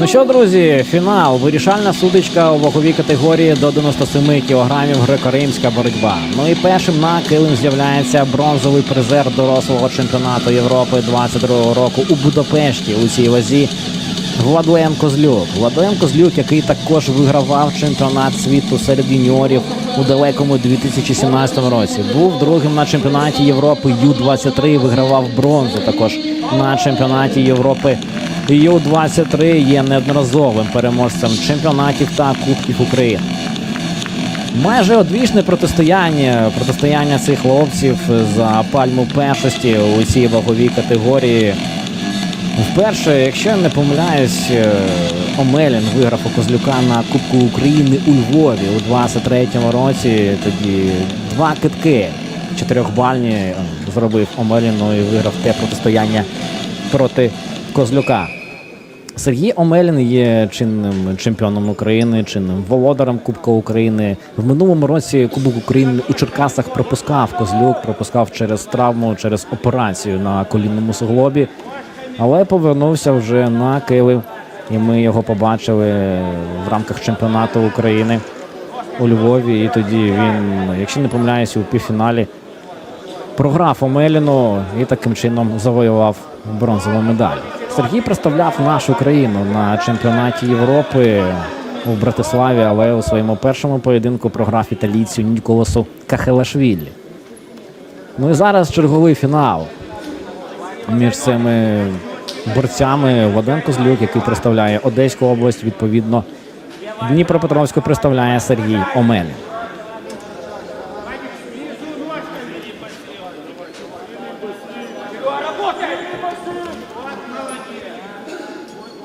Ну що, друзі, фінал. Вирішальна судочка у ваговій категорії до 97 кілограмів греко-римська боротьба. Ну і першим на килим з'являється бронзовий призер дорослого чемпіонату Європи 22-го року у Будапешті у цій вазі. Владлен Козлюк. Владлен Козлюк, який також вигравав чемпіонат світу серед юніорів у далекому 2017 році. Був другим на чемпіонаті Європи Ю-23, вигравав бронзу також на чемпіонаті Європи Ю-23 є неодноразовим переможцем чемпіонатів та Кубків України. Майже одвічне протистояння, протистояння цих хлопців за пальму першості у цій ваговій категорії. Вперше, якщо я не помиляюсь, е, Омелін виграв у Козлюка на Кубку України у Львові у 23-му році. Тоді два китки чотирьохбальні е, зробив Омеліну і виграв те протистояння проти Козлюка. Сергій Омелін є чинним чемпіоном України, чинним володарем Кубка України. В минулому році Кубок України у Черкасах пропускав Козлюк, пропускав через травму, через операцію на колінному суглобі, але повернувся вже на Київ. І ми його побачили в рамках чемпіонату України у Львові. І тоді він, якщо не помиляюся, у півфіналі програв Омеліну і таким чином завоював бронзову медаль. Сергій представляв нашу країну на чемпіонаті Європи у Братиславі, але у своєму першому поєдинку програв італійцю Ніколасу Кахелашвілі. Ну і зараз черговий фінал між цими борцями Владен Козлюк, який представляє Одеську область, відповідно, Дніпропетровську представляє Сергій Омелін.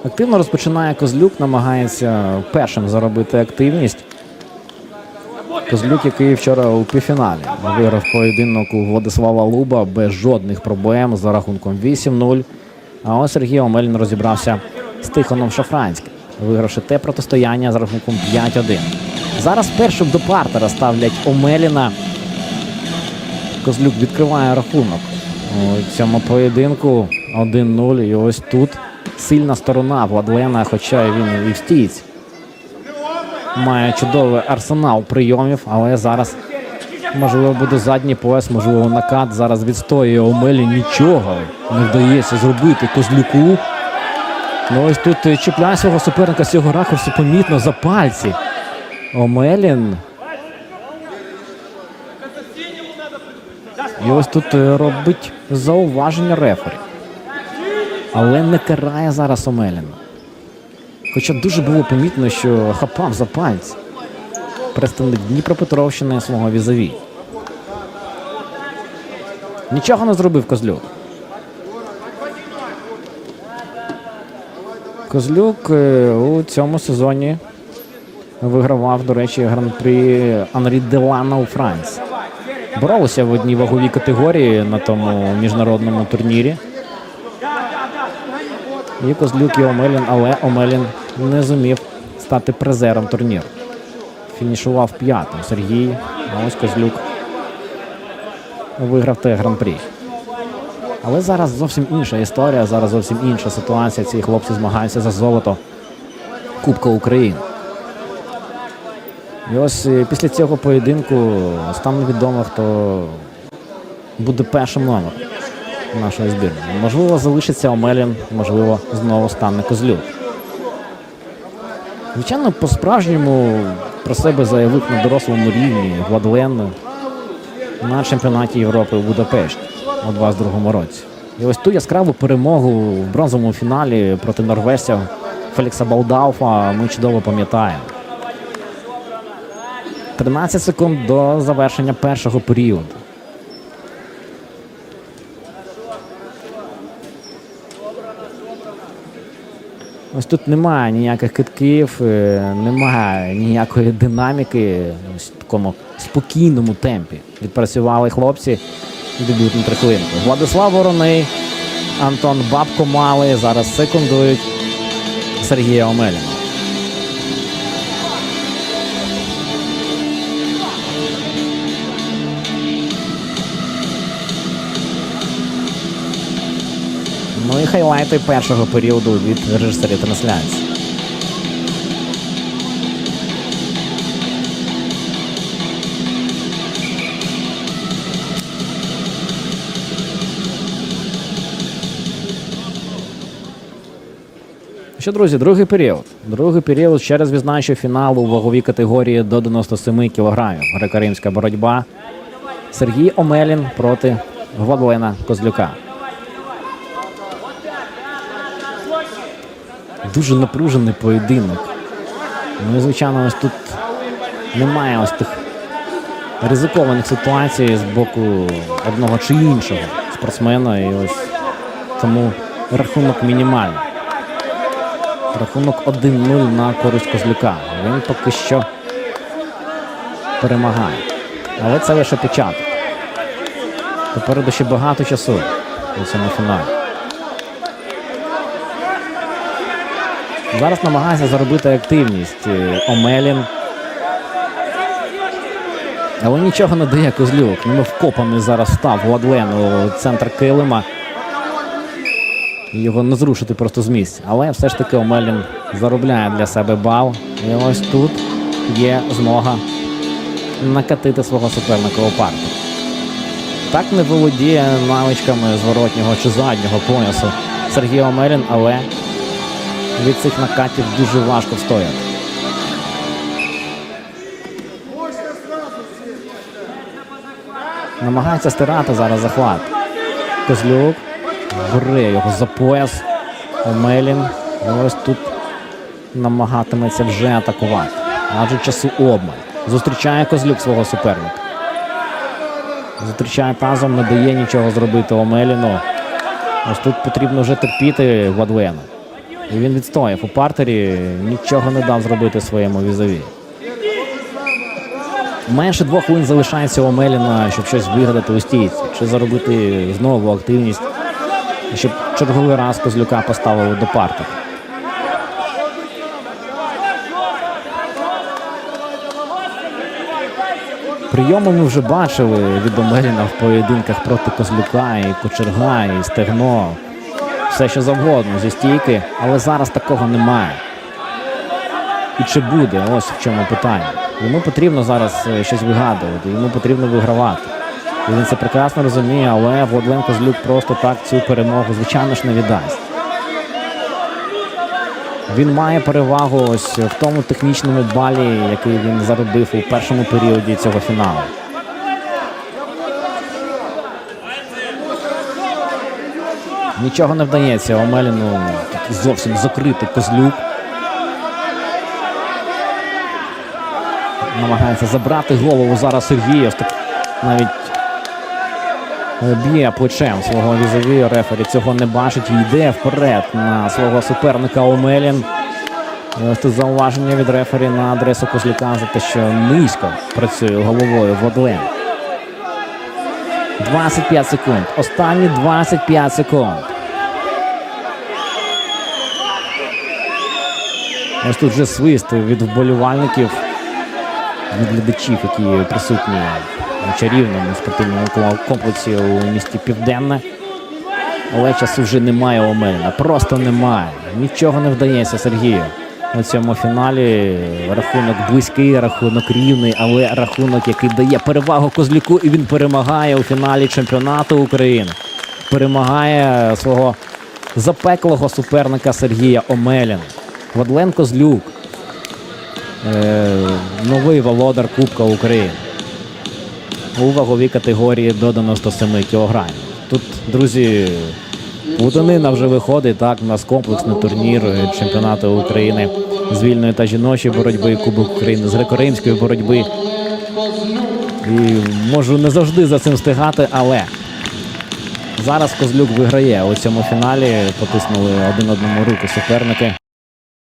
Активно розпочинає Козлюк, намагається першим заробити активність. Козлюк, який вчора у півфіналі виграв поєдинок у Владислава Луба без жодних проблем за рахунком 8-0. А ось Сергій Омелін розібрався з Тихоном Шафранським, вигравши те протистояння з рахунком 5-1. Зараз першим до партера ставлять Омеліна. Козлюк відкриває рахунок у цьому поєдинку 1-0. І ось тут сильна сторона Владлена, хоча він і в стійці. Має чудовий арсенал прийомів, але зараз можливо буде задній пояс, можливо, накат. Зараз відстоює Омелі. Нічого не вдається зробити Козлюку. Ну ось тут чіпляє свого суперника з цього ракурсу помітно за пальці. Омелін. І ось тут е, робить зауваження рефері. Але не карає зараз Омеліна. Хоча дуже було помітно, що хапав за пальці представник Дніпропетровщини свого візаві. Нічого не зробив Козлюк. Козлюк е, у цьому сезоні вигравав, до речі, гран-прі Анрі Делана у Франції. Боролися в одній ваговій категорії на тому міжнародному турнірі. І Козлюк і Омелін, але Омелін не зумів стати призером турніру. Фінішував п'ятим Сергій, а ось Козлюк виграв те гран-прі. Але зараз зовсім інша історія, зараз зовсім інша ситуація. Ці хлопці змагаються за золото Кубка України. І ось е, після цього поєдинку стане відомо, хто буде першим номером нашої збірної. Можливо, залишиться Омелін, можливо, знову стане Козлюк. Звичайно, по-справжньому про себе заявив на дорослому рівні Владлен на чемпіонаті Європи у Будапешті у 22-му році. І ось ту яскраву перемогу в бронзовому фіналі проти норвежця Фелікса Балдауфа ми чудово пам'ятаємо. 13 секунд до завершення першого періоду. Ось тут немає ніяких китків, е, немає ніякої динаміки. Ось в такому спокійному темпі відпрацювали хлопці дебютну трихлинку. Владислав Вороний, Антон Бабко мали зараз секундують Сергія Омеліна. Ну і хайлайти першого періоду від режисерів трансляції. Що, друзі, другий період. Другий період ще раз відзначу фіналу у ваговій категорії до 97 кілограмів. Греко-римська боротьба. Сергій Омелін проти Владлена Козлюка. Дуже напружений поєдинок. Ну звичайно, ось тут немає ось тих ризикованих ситуацій з боку одного чи іншого спортсмена. І ось тому рахунок мінімальний. Рахунок 1-0 на користь Козлюка. Він поки що перемагає. Але це лише початок. Попереду ще багато часу у цьому фіналі. Зараз намагається заробити активність е, Омелін. Але нічого не дає Козлюк. Ну, вкопаний зараз став у центр килима. Його не зрушити просто з місця. Але все ж таки Омелін заробляє для себе бал. І ось тут є змога накатити свого суперника у парту. Так не володіє навичками зворотнього чи заднього поясу Сергій Омелін, але від цих накатів дуже важко встояти. Намагається стирати зараз захват. Козлюк бере його за пояс. Омелін. Ось тут намагатиметься вже атакувати. Адже часу обмаль. Зустрічає Козлюк свого суперника. Зустрічає тазом, не дає нічого зробити Омеліну. Ось тут потрібно вже терпіти Владлена. І він відстояв у партері, нічого не дав зробити своєму візові. Менше двох хвилин залишається у Омеліна, щоб щось вигадати у стійці, чи заробити знову активність, щоб черговий раз Козлюка поставили до партера. Прийоми ми вже бачили від Омеліна в поєдинках проти Козлюка, і Кочерга, і Стегно. Все що завгодно зі стійки, але зараз такого немає. І чи буде? Ось в чому питання. Йому потрібно зараз е, щось вигадувати, йому потрібно вигравати. І він це прекрасно розуміє, але Владлен Козлюк просто так цю перемогу, звичайно ж, не віддасть. Він має перевагу ось в тому технічному балі, який він заробив у першому періоді цього фіналу. Нічого не вдається. Омеліну зовсім закритий козлюк. Намагається забрати голову зараз Сергія. Навіть е, б'є плечем свого візові. Рефері цього не бачить і йде вперед на свого суперника Омелін. Тут зауваження від рефері на адресу Козлюка за те, що низько працює головою Владлен. 25 секунд. Останні 25 секунд. Ось тут вже свист від вболівальників, від глядачів, які присутні у чарівному спортивному комплексі у місті Південне. Але часу вже немає у Омеліна. Просто немає. Нічого не вдається Сергію. У цьому фіналі рахунок близький, рахунок рівний, але рахунок, який дає перевагу Козлюку, і він перемагає у фіналі чемпіонату України. Перемагає свого запеклого суперника Сергія Омеліна. Владлен Козлюк. Е, новий володар Кубка України. У ваговій категорії до 97 кілограмів. Тут, друзі, Плутанина вже виходить. Так, у нас комплексний турнір е, чемпіонату України з вільної та жіночої боротьби, Кубок України з греко-римської боротьби. І можу не завжди за цим встигати, але зараз Козлюк виграє у цьому фіналі. Потиснули один одному руку суперники.